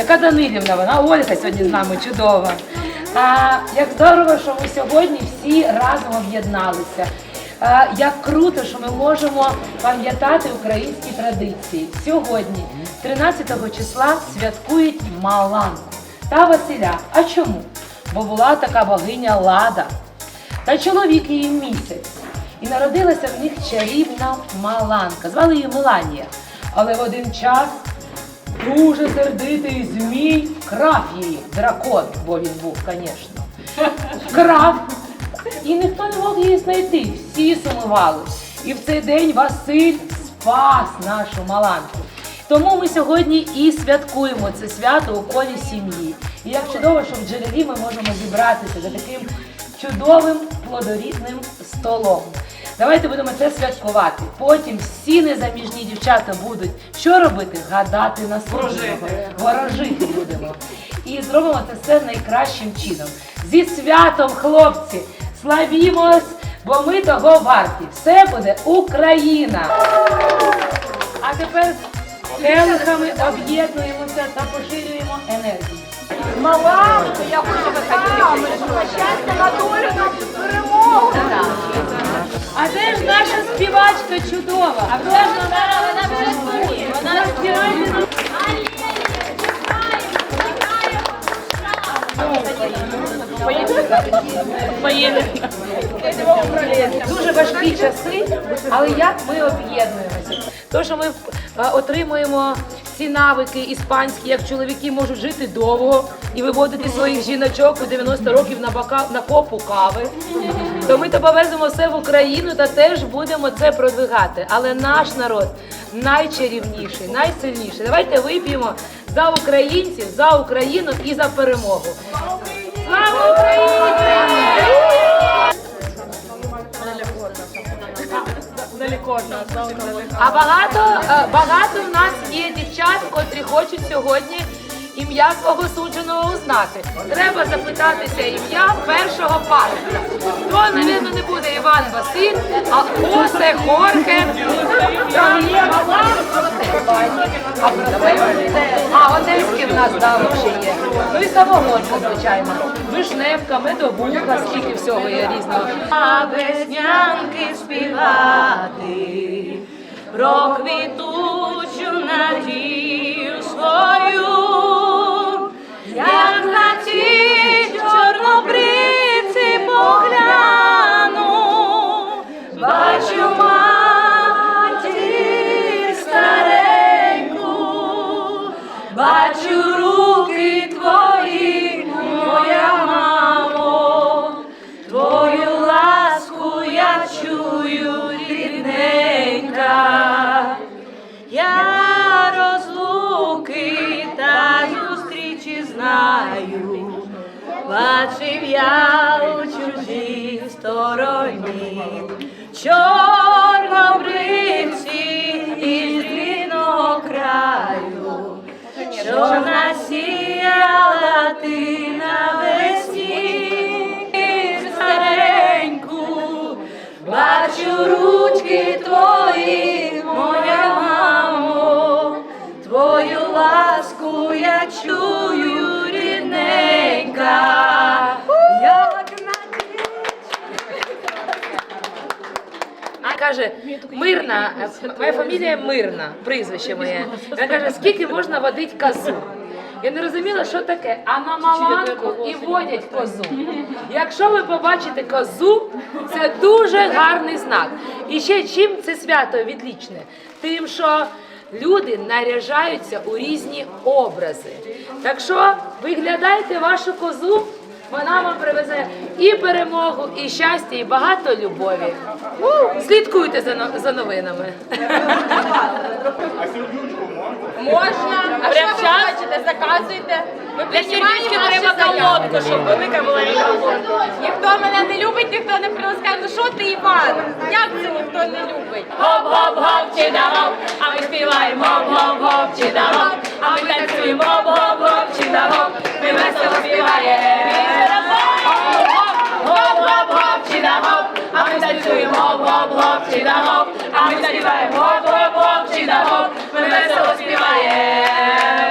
яка Данилівна, вона Ольга сьогодні з нами чудова. А, як здорово, що ми сьогодні всі разом об'єдналися. Як круто, що ми можемо пам'ятати українські традиції. Сьогодні, 13 числа, святкують Маланку та Василя. А чому? Бо була така богиня Лада та чоловік її місяць. І народилася в них чарівна Маланка. Звали її Меланія. Але в один час дуже сердитий змій вкрав її. Дракон, бо він був, звісно. Вкрав. І ніхто не мог її знайти. Всі сумували. І в цей день Василь спас нашу Маланку. Тому ми сьогодні і святкуємо це свято у колі сім'ї. І як чудово, що в джерелі ми можемо зібратися за таким чудовим плодорідним столом. Давайте будемо це святкувати. Потім всі незаміжні дівчата будуть що робити? Гадати на Ворожити. Ворожити будемо. І зробимо це все найкращим чином. Зі святом, хлопці! Славімось, бо ми того варті. Все буде Україна! А тепер келихами об'єднуємося та поширюємо енергію. Маланку, я хочу вихати. Щастя на долю, на перемогу. А це ж наша співачка чудова? А де ж вона? Вона співає нам. Дуже важкі часи, але як ми об'єднуємося? То, що ми е, отримуємо ці навики іспанські, як чоловіки можуть жити довго і виводити своїх жіночок у 90 років на бока на копу кави. То ми то повеземо все в Україну та теж будемо це продвигати. Але наш народ найчарівніший, найсильніший. Давайте вип'ємо за українців, за Україну і за перемогу. Слава Україні! А багато, е, багато в нас є дівчат, котрі хочуть сьогодні ім'я свого судженого узнати. Треба запитатися ім'я першого пастора. То, навірно, не буде Іван Василь, а Хосе Хорхе. А? А в нас дали ще є. Ну і самогонка, звичайно. Вишневка, медовуха, скільки всього є різного. А веснянки співати про квітучу надію свою, як на ті чорнобриці погляну, бачу матір стареньку, бачу руки бачив я у чужій стороні, чорнобривці із рідного краю, що насіяла ти навесні стареньку, бачу ручки твої, моя мамо, твою ласку я чую, рідненька. Як А каже, мирна, е, моя фамілія мирна, прізвище моє. Вона каже, скільки можна водити козу? Я не розуміла, що таке, а на маланку і водять козу. Якщо ви побачите козу, це дуже гарний знак. І ще чим це свято відлічне? Тим, що люди наряжаються у різні образи. Так що виглядайте вашу козу, вона вам привезе і перемогу, і щастя, і багато любові. Слідкуйте за, за новинами. Можна, а що ви хочете, заказуйте. Для сердечки треба колодку, щоб велика була колодка. Ніхто мене не любить, ніхто не приласкає. Ну що ти, Іван? Як це ніхто не любить? Гоп-гоп-гоп, чи да гоп, а ми співаємо гоп-гоп-гоп, чи да гоп, а ми танцюємо гоп-гоп-гоп, чи да гоп, ми весело співаємо. ми танцюємо, гоп-гоп, чи да гоп, а ми співаємо, гоп-гоп-гоп, чи да гоп, ми весело співаємо.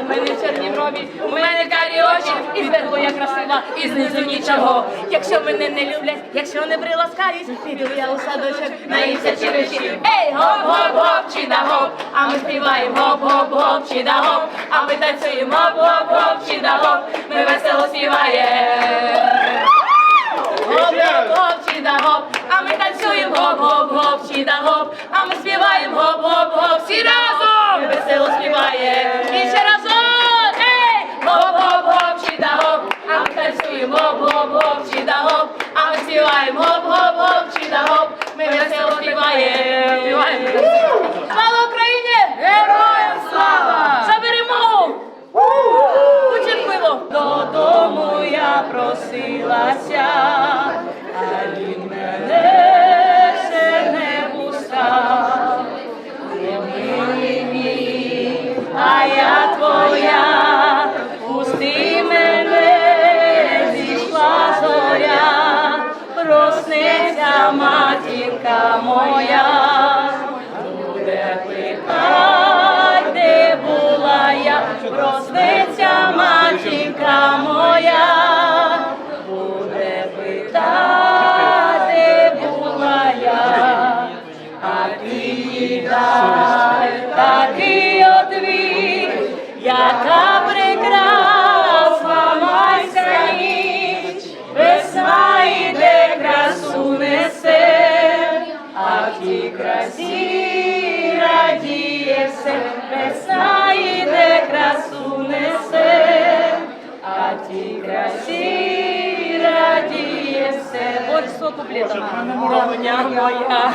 У мене чорні брові, у мене карі очі, і зверху я красива, і знизу нічого. Якщо мене не люблять, якщо не приласкають, піду я у садочок, наївся чи речі. Ей, гоп-гоп-гоп, чи да гоп, а ми співаємо, гоп-гоп-гоп, чи да гоп, а ми танцюємо, гоп-гоп-гоп, чи да гоп, ми весело співаємо. Гоп, а ми танцюємо гоп, гоп, гоп, чи да гоп, а ми співаємо гоп, гоп, гоп, всі разом! Ми весело співаємо. І ще разом! Ей! Гоп, гоп, гоп, а ми танцюємо гоп, гоп, гоп, а ми співаємо гоп, гоп, гоп, чи гоп, ми весело співаємо. Слава Україні! Героям слава! Заберемо! Учепило. Додому я просилася, моя, буде питать, де була я, просниця матінка моя, буде питать, де була я, а ти їй Ось. Доня моя,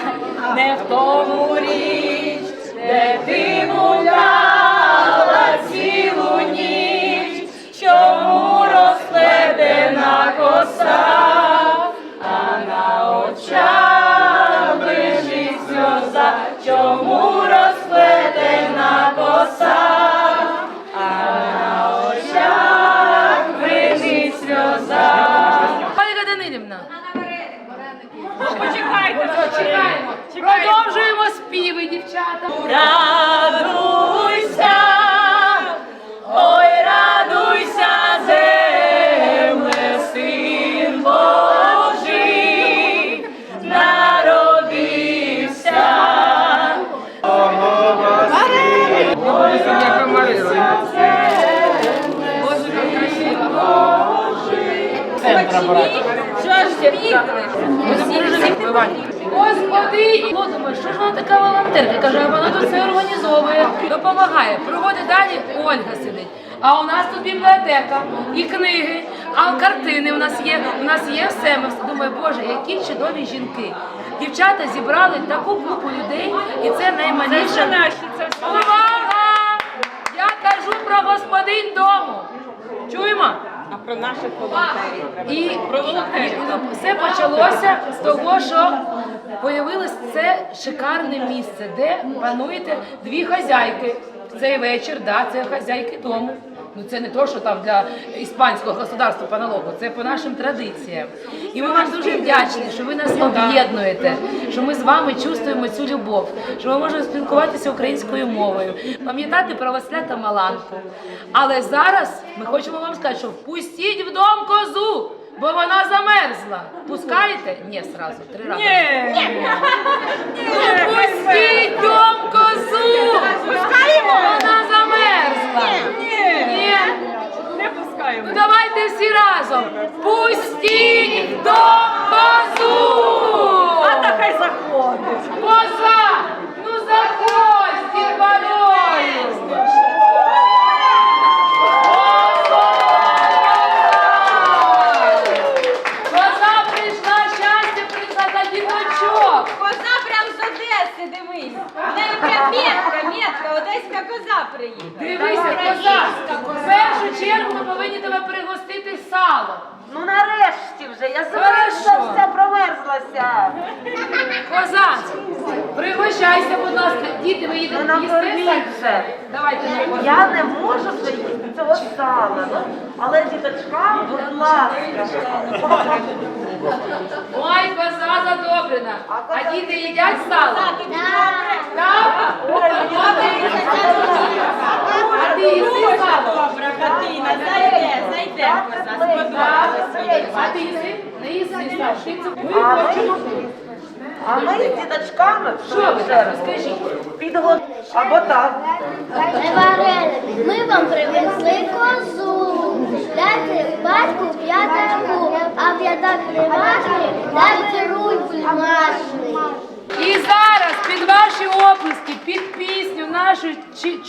не в тому річ, де ти гуляла цілу ніч, чому Радуйся, ой, радуйся, народився. Господи! Ну, думаю, що ж вона така волонтерка? Каже, вона тут все організовує, допомагає. Проводить далі Ольга сидить. А у нас тут бібліотека, і книги, а картини у нас є. У нас є все. Ми все- думаю, Боже, які чудові жінки. Дівчата зібрали таку купу людей, і це наймаліше. Увага! Я кажу про господин дому. Чуємо? А про наших волонтерів. І, про волонтерів все почалося з того, що появилось це шикарне місце, де пануєте дві хазяйки. В цей вечір, да, це хазяйки дому. Ну це не то, що там для іспанського государства по налогу, це по нашим традиціям. І ми вам дуже вдячні, що ви нас об'єднуєте, що ми з вами чувствуємо цю любов, що ми можемо спілкуватися українською мовою, пам'ятати про Василя та Маланку. Але зараз ми хочемо вам сказати, що впустіть в дом козу, бо вона замерзла. Пускаєте? Ні, сразу, три рази. Пустіть дом козу! Пускаємо? Вона замерзла. Не пускаємо. Ну давайте всі разом. Пустіть до базу! А та хай заходить. Першу чергу ми повинні тебе пригостити салом. Ну нарешті вже, я Хорошо. замерзлася, промерзлася. Коза, пригощайся, будь ласка. Діти, ви їдете Ну, накорміть їсти? же. Давайте на. Я не можу вже їсти цього сала, ну, але діточкам, будь ласка. Ой, коза задобрена. А діти їдять сало? Так? А ти їси сало? Добра зайде, зайде сподобається. ти їси? Не їси, не. Ти це А ми, а ми з діточками Що ви так? Розкажіть. підго... Або так. Ми варили. Ми вам привезли козу. Дайте батьку п'ятаку, а п'ятак приважний, дайте руль бумажний. І зараз під ваші оплески, під пісню нашої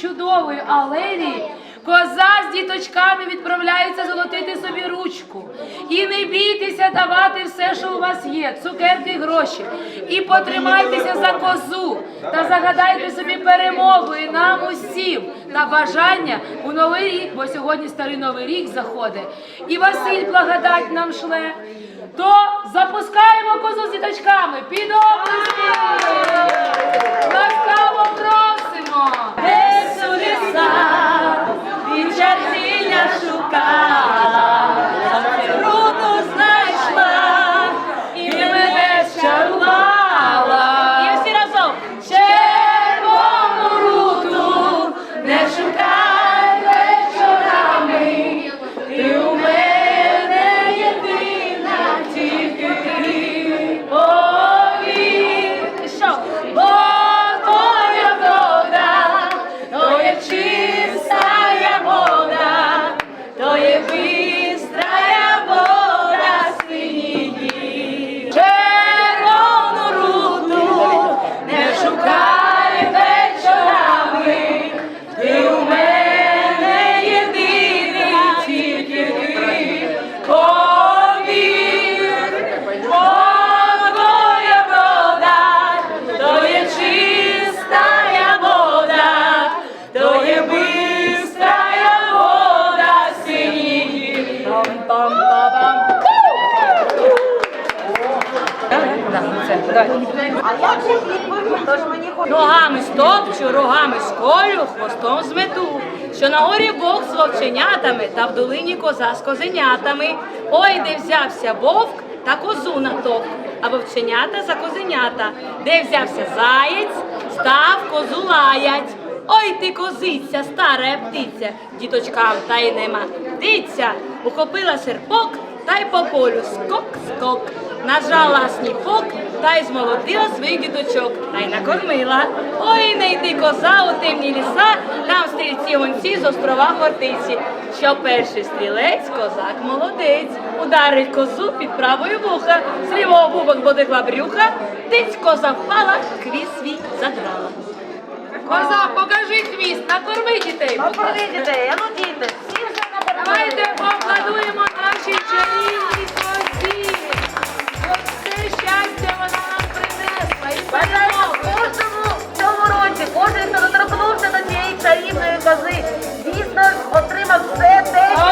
чудової алерії, коза з діточками відправляється золотити собі ручку. І не бійтеся давати все, що у вас є, цукерки, і гроші. І потримайтеся за козу та загадайте собі перемогу і нам усім на бажання у новий рік, бо сьогодні старий новий рік заходить. І Василь благодать нам шле. То запускаємо козу з діточками під обласки! Ласкаво просимо! Десь у лісах вівчар зілля шукала, А же відповідь? Мені. Ногами стопчу, рогами сколю, хвостом змету. Що на горі вовк з вовченятами та в долині коза з козенятами. Ой, де взявся вовк та козу натовк, а вовченята за козенята. Де взявся заєць, став козу лаять. Ой ти козиця, стара птиця, діточкам та й нема. Диця ухопила серпок та й по полю скок-скок. Нажала сніпок та й змолотила своїх діточок, та й накормила. Ой, не йди коза у темні ліса, там стрільці гонці з острова Хортиці. Що перший стрілець, козак молодець, ударить козу під правою вуха, з лівого бубок бодигла брюха, тиць коза впала, хвіст свій задрала. Коза, покажи хвіст, накорми дітей. Привіт, дітей, а ну діти, всі вже Давайте поаплодуємо нашій чарівній козі. Бажаю кожному в цьому році, кожен, хто доторкнувся до цієї чарівної кози, дійсно отримав все те, що.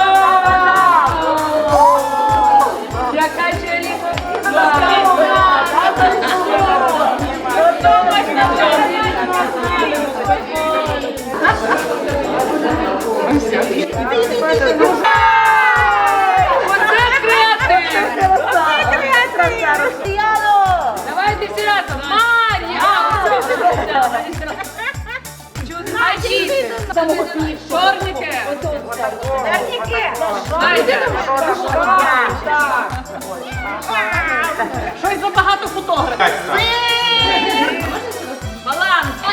Яка чарівна діти? Чорники! Щось забагато фотографів. Баланс.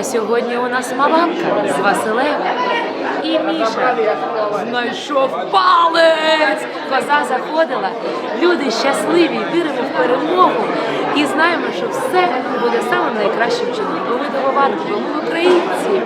А сьогодні у нас Маланка з Василем. І Міша знайшов палець. Коза заходила. Люди щасливі, віримо в перемогу і знаємо, що все буде самим найкращим чином. Бо ми договарки, бо ми українці.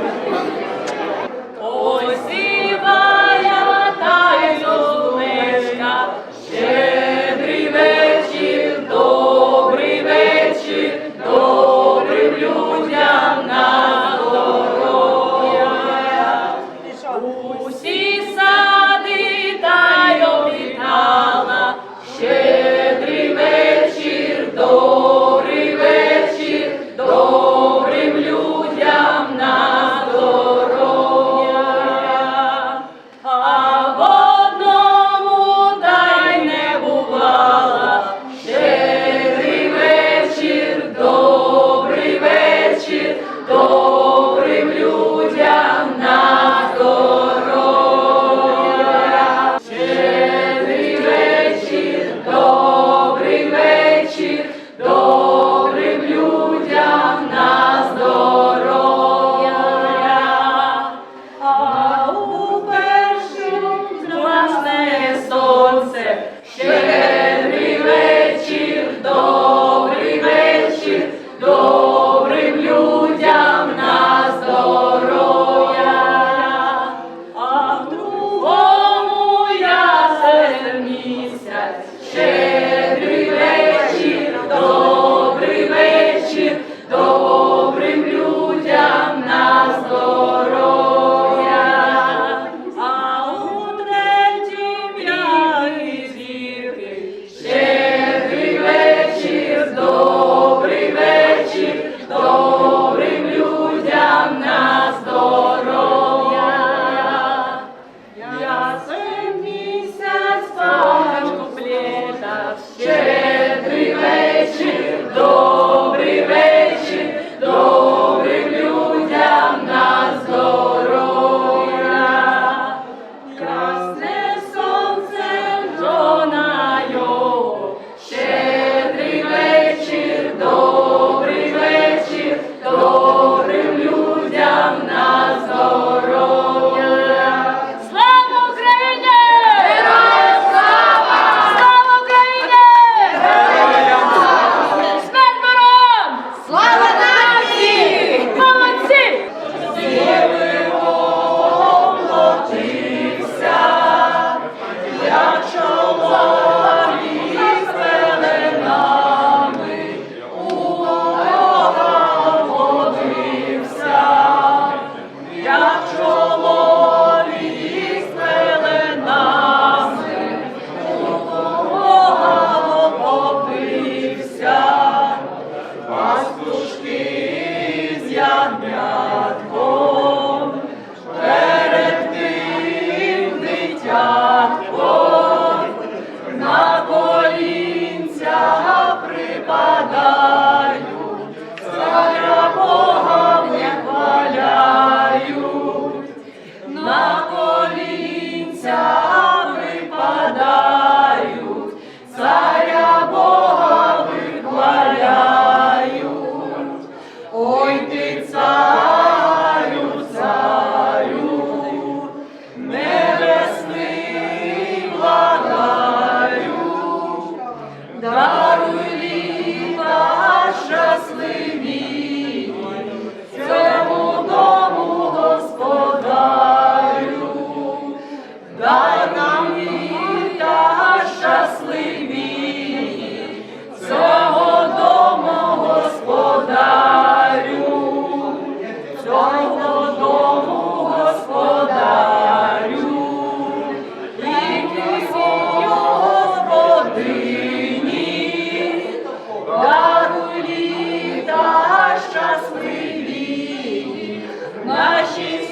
Слава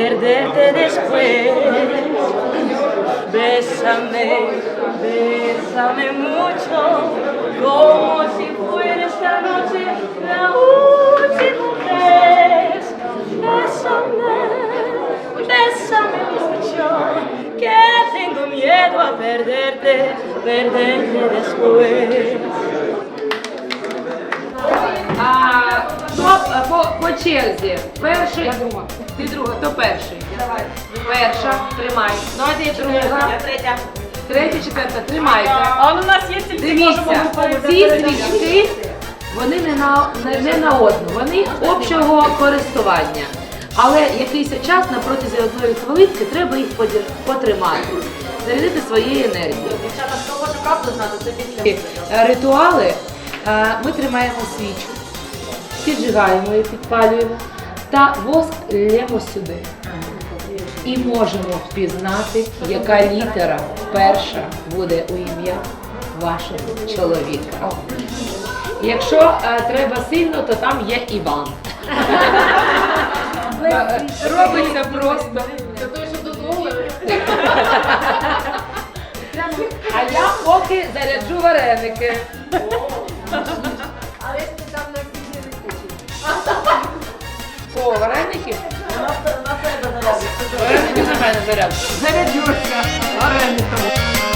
perderte después. Bésame, bésame mucho, como si fuera esta noche la última vez. Bésame, bésame mucho, que tengo miedo a perderte, perderte después. А, хто по, по черзі? Перший. Я друга. Ти друга, хто перший? Перша, тримай. Надя є друга. третя. Третя, четверта, тримайте. А у нас є тільки Дивіться, ці свічки, вони не на, не, не на одну, вони общого користування. Але якийсь час на протязі одної хвилинки треба їх подір- потримати, зарядити своєю енергією. Дівчата, хто хоче правду знати, це після. Е, Ритуали е, ми тримаємо свічку, піджигаємо її, підпалюємо та воск лємо сюди. І можемо впізнати, яка літера перша буде у ім'я вашого чоловіка. Якщо е, треба сильно, то там є Іван. Е, Робиться просто. А я поки заряджу вареники. О, вареники? Вареники на мене заряд. Зарядюся. варениками.